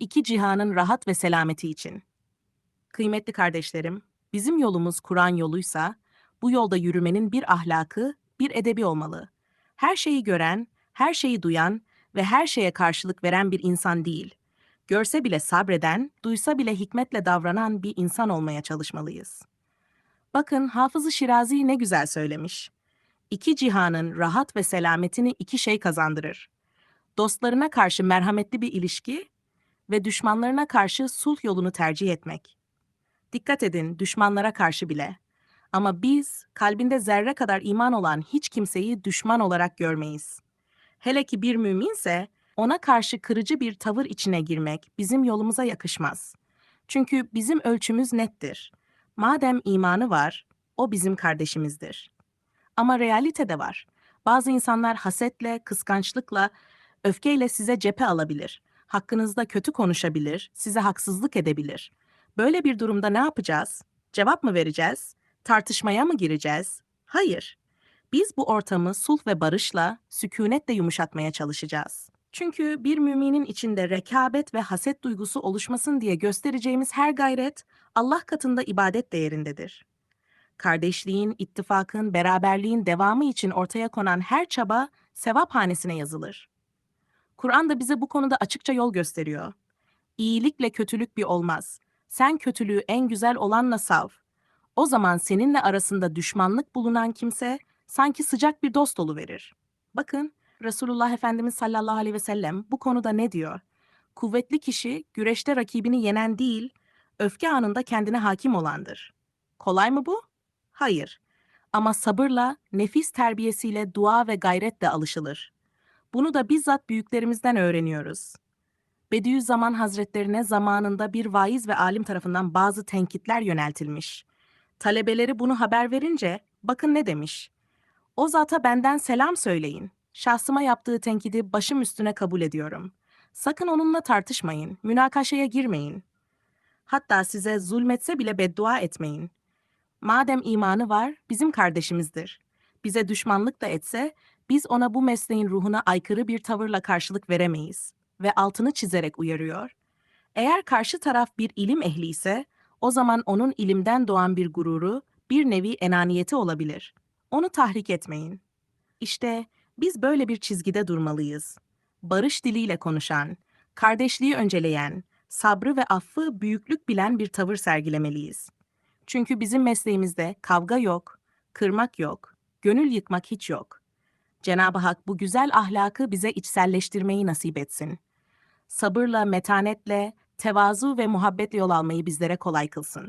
iki cihanın rahat ve selameti için. Kıymetli kardeşlerim, bizim yolumuz Kur'an yoluysa, bu yolda yürümenin bir ahlakı, bir edebi olmalı. Her şeyi gören, her şeyi duyan ve her şeye karşılık veren bir insan değil. Görse bile sabreden, duysa bile hikmetle davranan bir insan olmaya çalışmalıyız. Bakın Hafız-ı Şirazi ne güzel söylemiş. İki cihanın rahat ve selametini iki şey kazandırır. Dostlarına karşı merhametli bir ilişki ve düşmanlarına karşı sulh yolunu tercih etmek. Dikkat edin düşmanlara karşı bile. Ama biz kalbinde zerre kadar iman olan hiç kimseyi düşman olarak görmeyiz. Hele ki bir müminse ona karşı kırıcı bir tavır içine girmek bizim yolumuza yakışmaz. Çünkü bizim ölçümüz nettir. Madem imanı var, o bizim kardeşimizdir. Ama realite de var. Bazı insanlar hasetle, kıskançlıkla, öfkeyle size cephe alabilir. Hakkınızda kötü konuşabilir, size haksızlık edebilir. Böyle bir durumda ne yapacağız? Cevap mı vereceğiz? Tartışmaya mı gireceğiz? Hayır. Biz bu ortamı sulh ve barışla, sükunetle yumuşatmaya çalışacağız. Çünkü bir müminin içinde rekabet ve haset duygusu oluşmasın diye göstereceğimiz her gayret Allah katında ibadet değerindedir. Kardeşliğin, ittifakın, beraberliğin devamı için ortaya konan her çaba sevap hanesine yazılır. Kur'an da bize bu konuda açıkça yol gösteriyor. İyilikle kötülük bir olmaz. Sen kötülüğü en güzel olanla sav. O zaman seninle arasında düşmanlık bulunan kimse sanki sıcak bir dost verir. Bakın Resulullah Efendimiz sallallahu aleyhi ve sellem bu konuda ne diyor? Kuvvetli kişi güreşte rakibini yenen değil, öfke anında kendine hakim olandır. Kolay mı bu? Hayır. Ama sabırla, nefis terbiyesiyle dua ve gayretle alışılır. Bunu da bizzat büyüklerimizden öğreniyoruz. Bediüzzaman Hazretlerine zamanında bir vaiz ve alim tarafından bazı tenkitler yöneltilmiş. Talebeleri bunu haber verince bakın ne demiş. O zata benden selam söyleyin. Şahsıma yaptığı tenkidi başım üstüne kabul ediyorum. Sakın onunla tartışmayın, münakaşaya girmeyin. Hatta size zulmetse bile beddua etmeyin. Madem imanı var, bizim kardeşimizdir. Bize düşmanlık da etse, biz ona bu mesleğin ruhuna aykırı bir tavırla karşılık veremeyiz. Ve altını çizerek uyarıyor. Eğer karşı taraf bir ilim ehli ise, o zaman onun ilimden doğan bir gururu, bir nevi enaniyeti olabilir. Onu tahrik etmeyin. İşte biz böyle bir çizgide durmalıyız. Barış diliyle konuşan, kardeşliği önceleyen, sabrı ve affı büyüklük bilen bir tavır sergilemeliyiz. Çünkü bizim mesleğimizde kavga yok, kırmak yok, gönül yıkmak hiç yok. Cenab-ı Hak bu güzel ahlakı bize içselleştirmeyi nasip etsin. Sabırla, metanetle, tevazu ve muhabbetle yol almayı bizlere kolay kılsın.